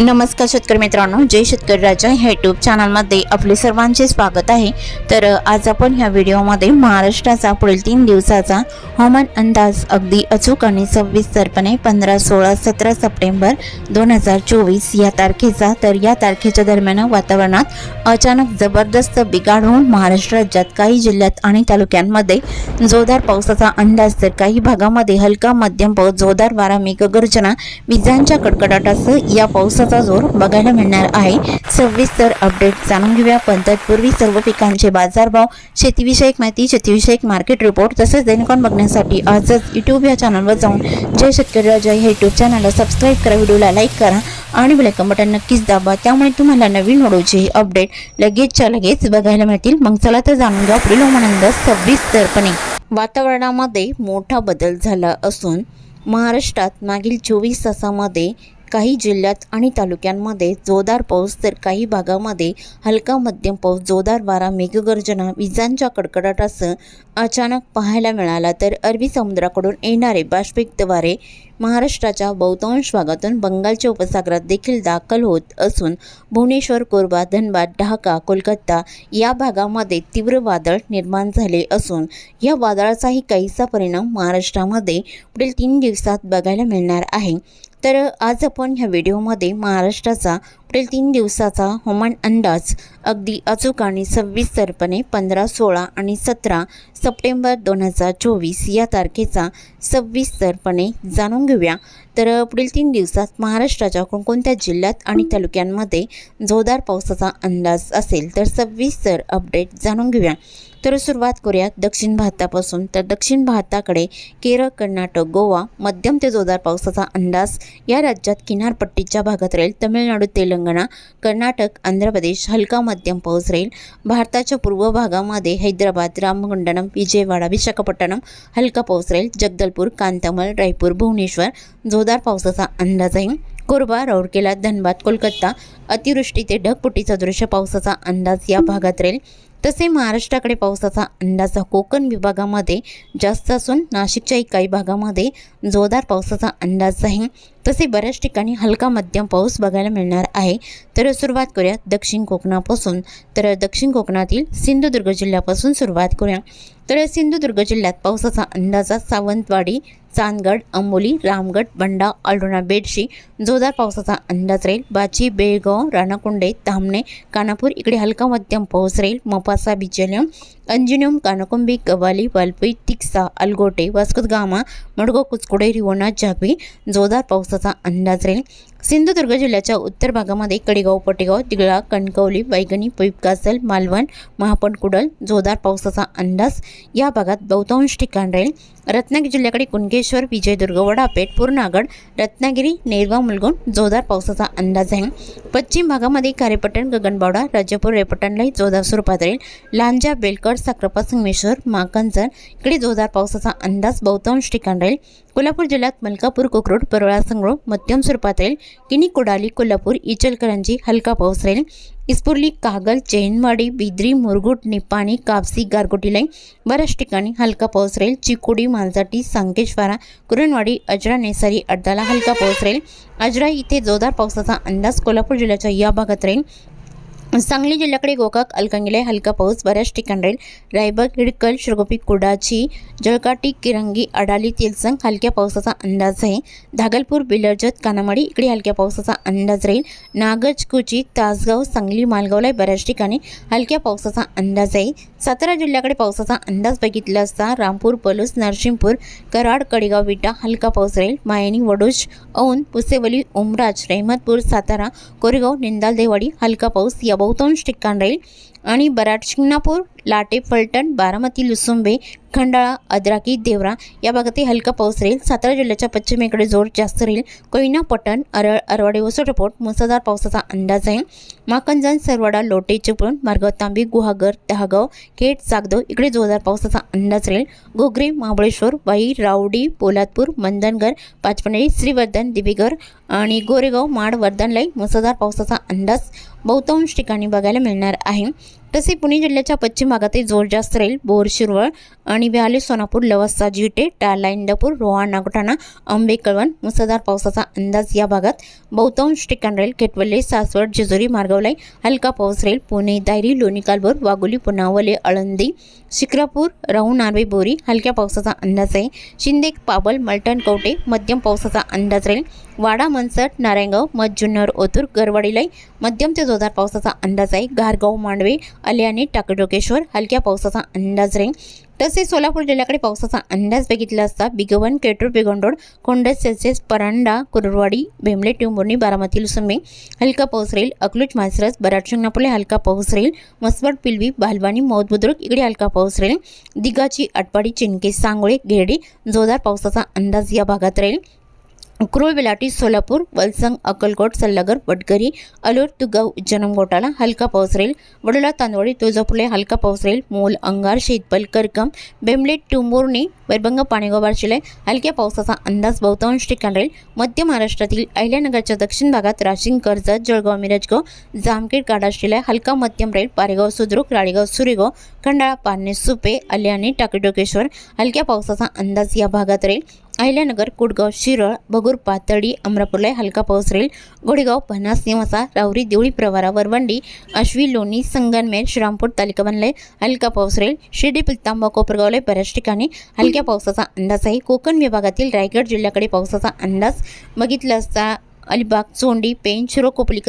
नमस्कार शेतकरी मित्रांनो जय शेतकरी राजा. ह्या यूट्यूब चॅनलमध्ये आपले सर्वांचे स्वागत आहे. तर आज आपण ह्या व्हिडिओमध्ये महाराष्ट्राचा पुढील तीन दिवसाचा हवामान अंदाज अगदी अचूक आणि सविस्तरपणे पंधरा सोळा सतरा सप्टेंबर दोन हजार चोवीस या तारखेचा. तर या तारखेच्या दरम्यान वातावरणात अचानक जबरदस्त बिघाड होऊन महाराष्ट्र राज्यात काही जिल्ह्यात आणि तालुक्यांमध्ये जोरदार पावसाचा अंदाज तर काही भागामध्ये हलका मध्यम पाऊस जोरदार वारा मेघगर्जना विजांच्या कडकडाटासह या पावसाचा जोर बघायला मिळणार आहे. सविस्तर अपडेट जाणून घेऊया. पण तत्पूर्वी सर्व पिकांचे बाजारभाव शेतीविषयक माहिती शेतीविषयक मार्केट रिपोर्ट तसेच दैनिकॉन बघण्यासाठी आजच यूट्यूब या चॅनलवर जाऊन जय शेतकरी राजा हे यूट्यूब चॅनलला सबस्क्राईब करा व्हिडिओला लाईक करा आणि बेलायकन बटन नक्कीच दाबा. त्यामुळे तुम्हाला नवीन व्हिडिओचे अपडेट लगेचच्या लगेच बघायला मिळतील. मग चला तर जाणून घ्या पुढील हवामान सविस्तरपणे वातावरणामध्ये मोठा बदल झाला असून महाराष्ट्रात मागील चोवीस तासामध्ये काही जिल्ह्यात आणि तालुक्यांमध्ये जोरदार पाऊस तर काही भागामध्ये हलका मध्यम पाऊस जोरदार वारा मेघगर्जना विजांच्या कडकडाटासह अचानक पाहायला मिळाला तर अरबी समुद्राकडून येणारे बाष्पयुक्त वारे महाराष्ट्राच्या बहुतांश भागातून बंगालच्या उपसागरात देखील दाखल होत असून भुवनेश्वर कोरबा धनबाद ढाका कोलकाता या भागामध्ये तीव्र वादळ निर्माण झाले असून या वादळाचाही काहीसा परिणाम महाराष्ट्रामध्ये पुढील तीन दिवसात बघायला मिळणार आहे. तर आज आपण ह्या व्हिडिओमध्ये महाराष्ट्राचा पुढील तीन दिवसाचा हवामान अंदाज अगदी अचूक आणि सविस्तरपणे पंधरा सोळा आणि सतरा सप्टेंबर दोन हजार चोवीस या तारखेचा सविस्तरपणे जाणून घेऊया. तर पुढील तीन दिवसात महाराष्ट्राच्या कोणकोणत्या जिल्ह्यात आणि तालुक्यांमध्ये जोरदार पावसाचा अंदाज असेल तर सविस्तर अपडेट जाणून घेऊया. तर सुरुवात करूयात दक्षिण भारतापासून. तर दक्षिण भारताकडे केरळ कर्नाटक गोवा मध्यम ते जोरदार पावसाचा अंदाज या राज्यात किनारपट्टीच्या भागात राहील. तमिळनाडू तेलंगणा तेलंगणा कर्नाटक आंध्र प्रदेश हलका मध्यम पाऊस राहील. भारताच्या पूर्व भागामध्ये हैदराबाद रामगुंडनम विजयवाडा विशाखापट्टणम हलका पाऊस राहील. जगदलपूर कांतामल रायपूर भुवनेश्वर जोरदार पावसाचा अंदाज आहे. कोरबा राऊरकेला धनबाद कोलकाता अतिवृष्टी ते ढगपुटीचा दृश्य पावसाचा अंदाज या भागात राहील. तसे महाराष्ट्राकडे पावसाचा अंदाज हा कोकण विभागामध्ये जास्त असून नाशिकच्याही काही भागामध्ये जोरदार पावसाचा अंदाज आहे. तसे बऱ्याच ठिकाणी हलका मध्यम पाऊस बघायला मिळणार आहे. तर सुरुवात करूया दक्षिण कोकणापासून. तर दक्षिण कोकणातील सिंधुदुर्ग जिल्ह्यापासून सुरुवात करूया. तर सिंधुदुर्ग जिल्ह्यात पावसाचा अंदाजा सावंतवाडी चांदगड अंबोली रामगड बंडा अल्डोणा बेडशी जोरदार पावसाचा अंदाज राहील. बाची बेळगाव राणाकुंडे धामणे कानापूर इकडे हलका मध्यम पाऊस राहील. मोपासा बिचलम अंजुनियम कानकुंबी कवाली वालपई तिक्सा अलगोटे वास्कोद गामा मडगो कुचकुडे रिवोना जागवी जोरदार पावसाचा अंदाज राहील. सिंधुदुर्ग जिल्ह्याच्या उत्तर भागामध्ये कडेगाव पटेगाव तिगळा कणकवली वैगणी पैपकासल मालवण महापणकुडल जोरदार पावसाचा अंदाज या भागात बहुतांश ठिकाण राहील. रत्नागिरी जिल्ह्याकडे कुणकेश्वर विजयदुर्ग वडापेठ पूर्णागड रत्नागिरी नेरगाव मुलगुण जोरदार पावसाचा अंदाज आहे पश्चिम भागामध्ये खारेपट्टण गगनबावडा राजापूर रेपटणलाही जोरदार स्वरूपात राहील. लांजा बेलकड साक्रपा संगमेश्वर माकंजर इकडे जोरदार पावसाचा अंदाज बहुतांश ठिकाण राहील. कोल्हापूर जिल्ह्यात मलकापूर कोकरोड परवळा संग्रोळ मध्यम स्वरूपात राहील. किनी कुडाली कोल्हापूर इचलकरंजी हलका पाऊस राहील. इस्पुर्ली कागल चैनवाडी बिद्री मुरगुट निपाणी कापसी गारगोटीलाई बऱ्याच ठिकाणी हलका पाऊस राहील. चिकोडी मांजाटी सांकेश्वारा कुरणवाडी अजरा नेसारी अड्डाला हलका पाऊस राहील. अजरा इथे जोरदार पावसाचा अंदाज कोल्हापूर जिल्ह्याच्या या भागात राहील. सांगली जिल्ह्याकडे गोकाक अलकांगिले हलका पाऊस बऱ्याच ठिकाणी राहील रायबाग हिडकल श्रगोपी कुडाची जळकाटी किरंगी अडाली तेलसंग हलक्या पावसाचा अंदाज आहे. धागलपूर बिलर्जत कानामाडी इकडे हलक्या पावसाचा अंदाज राहील. नागज कुची तासगाव सांगली मालगावला बऱ्याच ठिकाणी हलक्या पावसाचा अंदाज आहे. सातारा जिल्ह्याकडे पावसाचा अंदाज बघितला असता रामपूर पलूस नरसिंहपूर कराड कडेगाव विटा हलका पाऊस राहील. मायनी वडोज औन पुसेवली उमराज रहमतपूर सातारा कोरेगाव निंदाल देवाडी हलका पाऊस या बहुतांश ठिकाण राहील आणि बराड शिंगणापूर लाटे फलटण बारामती लुसुंबे खंडाळा अद्राकी देवरा या भागातही हलका पाऊस राहील. सातारा जिल्ह्याच्या पश्चिमेकडे जोर जास्त राहील. कोयना पटण अरळ अरवाडे रिपोर्ट मुसळधार पावसाचा अंदाज आहे. माकंजन सरवाडा लोटे चिपळूण मार्गाव तांबी गुहागर दहागाव खेड सागदव इकडे जोरदार पावसाचा अंदाज राहील. घोगरे महाबळेश्वर वाई रावडी पोलादपूर मंदनगर पाचपंडळी श्रीवर्धन दिवेगर आणि गोरेगाव माड वर्धनलाई मुसळधार पावसाचा अंदाज बहुतांश ठिकाणी बघायला मिळणार आहे. तसे पुणे जिल्ह्याच्या पश्चिम भागातही जोर जास्त राहील बोर शिरवळ आणि व्याले सोनापूर लवासा जिटे टाला इंदापूर रोहा नागोठाणा आंबे कळवण मुसळधार पावसाचा अंदाज या भागात. बहुतांश ठिकाण राहील केटवले सासवड जेजुरी मार्गावलाई हलका पाऊस राहील. पुणे दायरी लोणी कालभोर वाघोली पुनावले आळंदी शिक्रापूर राहू नार्वे बोरी हलक्या पावसाचा अंदाज आहे. शिंदे पाबल मलटण कवटे मध्यम पावसाचा अंदाज राहील. वाडा मनसट नारायणगाव मध जुन्नर ओतूर गरवाडीलाई मध्यम ते जोरदार पावसाचा अंदाज आहे. गारगाव मांडवे अलियाने टाकडोकेश्वर हलक्या पावसाचा अंदाज राहील. तसेच सोलापूर जिल्ह्याकडे पावसाचा अंदाज बघितला असता बिगवन केटूर बिगोंडोड कोंडस सेल्सेस परांडा कुरुरवाडी भेमले टिंबोर्णी बारामती लुसंबे हलका पाऊस राहील. अकलूज मासरस बराट शिंगणापूरला हलका पाऊस राहील. मसवड पिलवी बालवानी मौत बुद्रुक इकडे हलका पाऊस राहील. दिगाची आटपाडी चिनके सांगोळे घेरडी जोरदार पावसाचा अंदाज या भागात राहील. उक्रोळ विलाटी सोलापूर वलसंग अक्कलकोट सल्लागर वडकरी अलूर तुगाव जनम गोटाला हलका पाऊस राहील वडोला तांदवळी तुळजापूरला हलका पाऊस राहील मोल अंगार शेतपल करकम बेंबले टुंबोर्णी वैरभंग पाणेगाव शिलाय हलक्या पावसाचा अंदाज बहुतांश ठिकाण राहील मध्य महाराष्ट्रातील अहिल्यानगरच्या दक्षिण भागात राशिंग कर्जत जळगाव मिरजगाव जामखेड शिलाय हलका मध्यम राहील पारेगाव सुद्रुक राळेगाव सुरेगाव खंडाळा पारणे सुपे अल्याणी टाकेटोकेश्वर हलक्या पावसाचा अंदाज या भागात राहील अहिल्यानगर कुडगाव शिरळ बगूर पातळी अमरापूरला हलका पाऊस राहील. गोडेगाव पन्हास निवासा रावरी देवळी प्रवारा वरवंडी आश्वी लोणी संगनमेर श्रामपूर तालुका बनलाय हलका पाऊस राहील. शिर्डी पिलतांबा कोपरगावला बऱ्याच ठिकाणी हलक्या पावसाचा अंदाज आहे कोकण विभागातील रायगड जिल्ह्याकडे पावसाचा अंदाज बघितला असता अलिबाग चोंडी पेन शिरो कोपली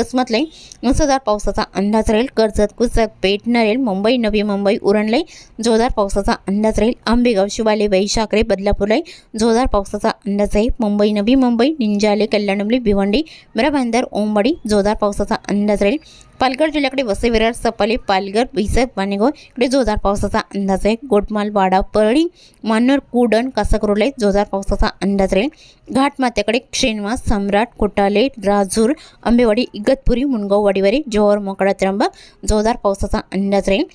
मुसळधार पावसाचा अंदाज राहील. कर्जत कुसत पेठ नरेल मुंबई नवी मुंबई उरणलय जोरदार पावसाचा अंदाज राहील. आंबेगाव शिवाले वैशाकरे बदलापूरलाई जोरदार पावसाचा अंदाज आहे मुंबई नवी मुंबई निंजाले कल्याणमली भिवंडी मिराभांदर ओंबडी जोरदार पावसाचा अंदाज राहील. पालघर जिल्ह्याकडे वसई विरार सपाले पालघर विसर वाणेगाव इकडे जोरदार पावसाचा अंदाज आहे. गोटमाल वाडा परळी मान्नर कुडण कासाकरोले जोरदार पावसाचा अंदाज राहील. घाटमात्याकडे क्षेणवास सम्राट कोटाले राजूर आंबेवाडी इगतपुरी मुनगाव वाडीवारी जोहर मोकळा त्र्यंबक जोरदार पावसाचा अंदाज राहील.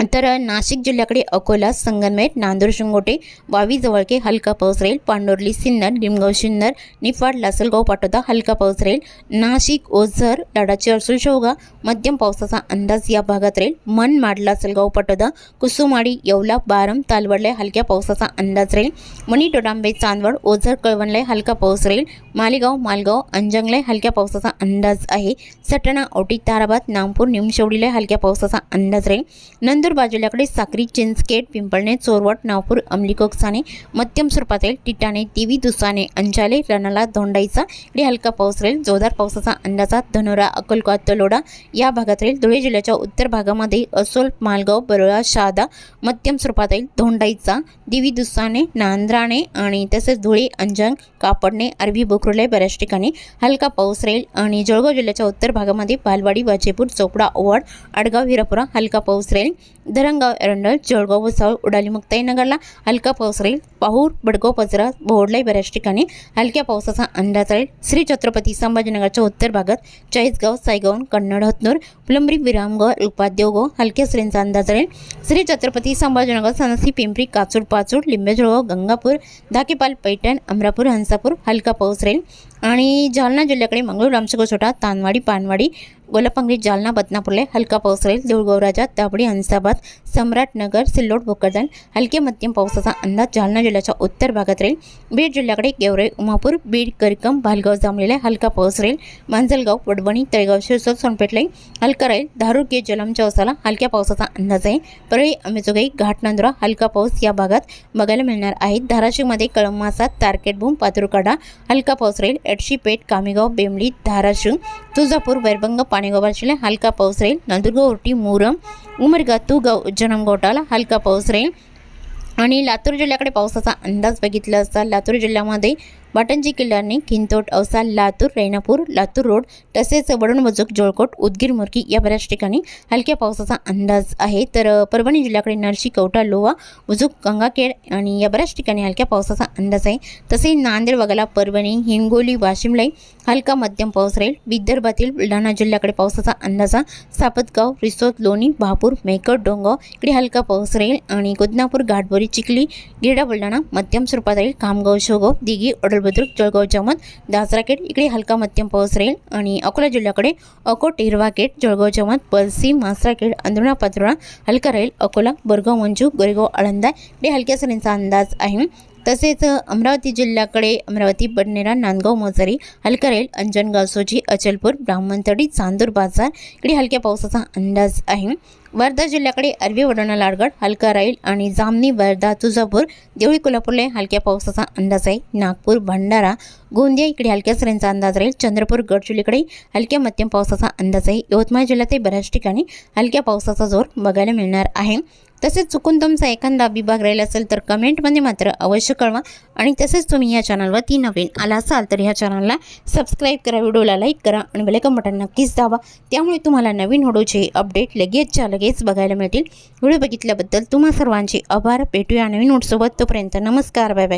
तर नाशिक जिल्ह्याकडे अकोला संगनमेट नांदूर शिंगोटे वावी जवळके हलका पाऊस राहील. पांडोर्ली सिन्नर निमगाव सिन्नर निफाड लासलगाव पाटोदा हलका पाऊस राहील. नाशिक ओझर लाडाची अर्सुल शेवगा मध्यम पावसाचा अंदाज या भागात राहील. मनमाड लासलगाव पाटोदा कुसुमाडी येवला बारम तालवडला हलक्या पावसाचा अंदाज राहील. मणी डोडांबे चांदवड ओझर कळवणला हलका पाऊस राहील. मालेगाव मालगाव अंजंगला हलक्या पावसाचा अंदाज आहे. सटाणा औटी ताराबाद नागपूर निमशेवडीला हलक्या पावसाचा अंदाज राहील. नंदूर बाजूलाकडे साक्री चिंचखेड पिंपळणे चोरवट नागपूर अमलीकोकसाने मध्यम स्वरूपात राहील. टिटाणे देवी दुसाने अंजाले रणाला धोंडाईचा इकडे हलका पाऊस राहील. जोरदार पावसाचा अंदाजा धनोरा अक्कलकोट तलोडा या भागात राहील. धुळे जिल्ह्याच्या उत्तर भागामध्ये असोल मालगाव बरोळा शहादा मध्यम स्वरूपात राहील. धोंडाईचा दिवी दुसाने नांद्राणे आणि तसेच धुळे अंजंग कापडणे अरबी बोकरुले बऱ्याच ठिकाणी हलका पाऊस राहील आणि जळगाव जिल्ह्याच्या उत्तर भागामध्ये बालवाडी वाजेपूर चोपडा ओवाड आडगाव हिरापुरा हलका पाऊस राहील. धरणगाव एरंडल जळगाव वसाळ उडाली मुक्ताईनगरला हलका पाऊस राहील. पाहूर बडगाव पजरा बोर्डलाही बऱ्याच ठिकाणी हलक्या पावसाचा अंदाज राहील. श्री छत्रपती संभाजीनगरच्या उत्तर भागात चाळीसगाव सायगाव कन्नड हतनूर फुलंब्री विरामगाव उपाद्योगो हलक्या श्रेणीचा अंदाज राहील. श्री छत्रपती संभाजीनगर सनसी पिंपरी काचूर पाचूर लिंबेजळगाव गंगापूर धाकेपाल पैठण अमरापूर हंसापूर हलका पाऊस राहील आणि जालना जिल्ह्याकडे मंगळूर आमचं छोटा तानवाडी पानवाडी गोलापांगरी जालना बदनापूरला हलका पाऊस राहील देऊळगावराजा दाबडी हंसाबाद सम्राटनगर सिल्लोड भोकरदन हलके मध्यम पावसाचा अंदाज जालना जिल्ह्याच्या उत्तर भागात राहील. बीड जिल्ह्याकडे गेवराई उमापूर बीड करकम भालगाव जांभळीला हलका पाऊस राहील मांजलगाव वडवणी तळेगाव शिरसोड सोनपेठलाही हलका राहील. धारुके जलम चौसाला हलक्या पावसाचा अंदाज आहे. परळी अंबेजोगाई घाटनांदुरा हलका पाऊस या भागात बघायला मिळणार आहे. धाराशिवमध्ये कळमासा तारकेटभूम पातुरकाडा हलका पाऊस राहील. एडशीपेठ कामेगाव बेमडी धाराशिव तुळजापूर वैरभंग पाणीगोबा जिल्हा हलका पाऊस राहील नंदुरगाव उर्टी मुरम उमरगा तुगाव जनमगोटाला हलका पाऊस राहील आणि लातूर जिल्ह्याकडे पावसाचा अंदाज बघितला असता लातूर जिल्ह्यामध्ये वाटंजी किल्ल्याने खिंतोट औसा लातूर रेणापूर लातूर रोड तसेच वडण वजुक जोळकोट उदगीर मुरकी या बऱ्याच ठिकाणी हलक्या पावसाचा अंदाज आहे. तर परभणी जिल्ह्याकडे नरशी कवठा लोहा उजूक गंगाखेड आणि या बऱ्याच ठिकाणी हलक्या पावसाचा अंदाज आहे. तसेच नांदेड वगळा परभणी हिंगोली वाशिमलाई हलका मध्यम पाऊस राहील. विदर्भातील बुलढाणा जिल्ह्याकडे पावसाचा अंदाजा सापतगाव रिसोद लोणी बहापूर मेकड डोंगाव इकडे हलका पाऊस राहील. आणि गोदनापूर घाटबोरी चिखली गिरडा बुलढाणा मध्यम स्वरूपात राहील. खामगाव शोगाव दिघी चिखल बुद्रुक जळगाव जामोद दासराखेड इकडे हलका मध्यम पाऊस राहील आणि अकोला जिल्ह्याकडे अकोट हिरवाखेड जळगाव जामोद पलसी मासराखेड अंधुणा पात्रोळा हलका राहील. अकोला बोरगाव मंजू गोरेगाव आळंदा इकडे हलक्या सरींचा अंदाज आहे. तसेच अमरावती जिल्ह्याकडे अमरावती बडनेरा नांदगाव मोजारी हलका राहील. अंजनगाव सोजी अचलपूर ब्राह्मणतडी चांदूर बाजार इकडे हलक्या पावसाचा अंदाज आहे. वर्धा जिल्ह्याकडे अरबी वडाणा लाडगड हलका राहील आणि जामनी वर्धा तुळजापूर देवळी कोल्हापूरला हलक्या पावसाचा अंदाज आहे. नागपूर भंडारा गोंदिया इकडे हलक्या सरींचा अंदाज राहील. चंद्रपूर गडचिरोलीकडे हलक्या मध्यम पावसाचा अंदाज आहे. यवतमाळ जिल्ह्यातही बऱ्याच ठिकाणी हलक्या पावसाचा जोर बघायला मिळणार आहे. तसेच चुकून तुमचा एखादा विभाग राहिला असेल तर कमेंटमध्ये मात्र अवश्य कळवा आणि तसेच तुम्ही या चॅनलवरती नवीन आला असाल तर ह्या चॅनलला सबस्क्राईब करा व्हिडिओला लाईक करा आणि बेलेकन बटन नक्कीच दाबा. त्यामुळे तुम्हाला नवीन व्हिडिओचे अपडेट लगेचच्या लगेच बघायला मिळतील. व्हिडिओ बघितल्याबद्दल तुम्हा सर्वांचे आभार. भेटूया नवीन नोटसोबत तोपर्यंत नमस्कार. Bye bye.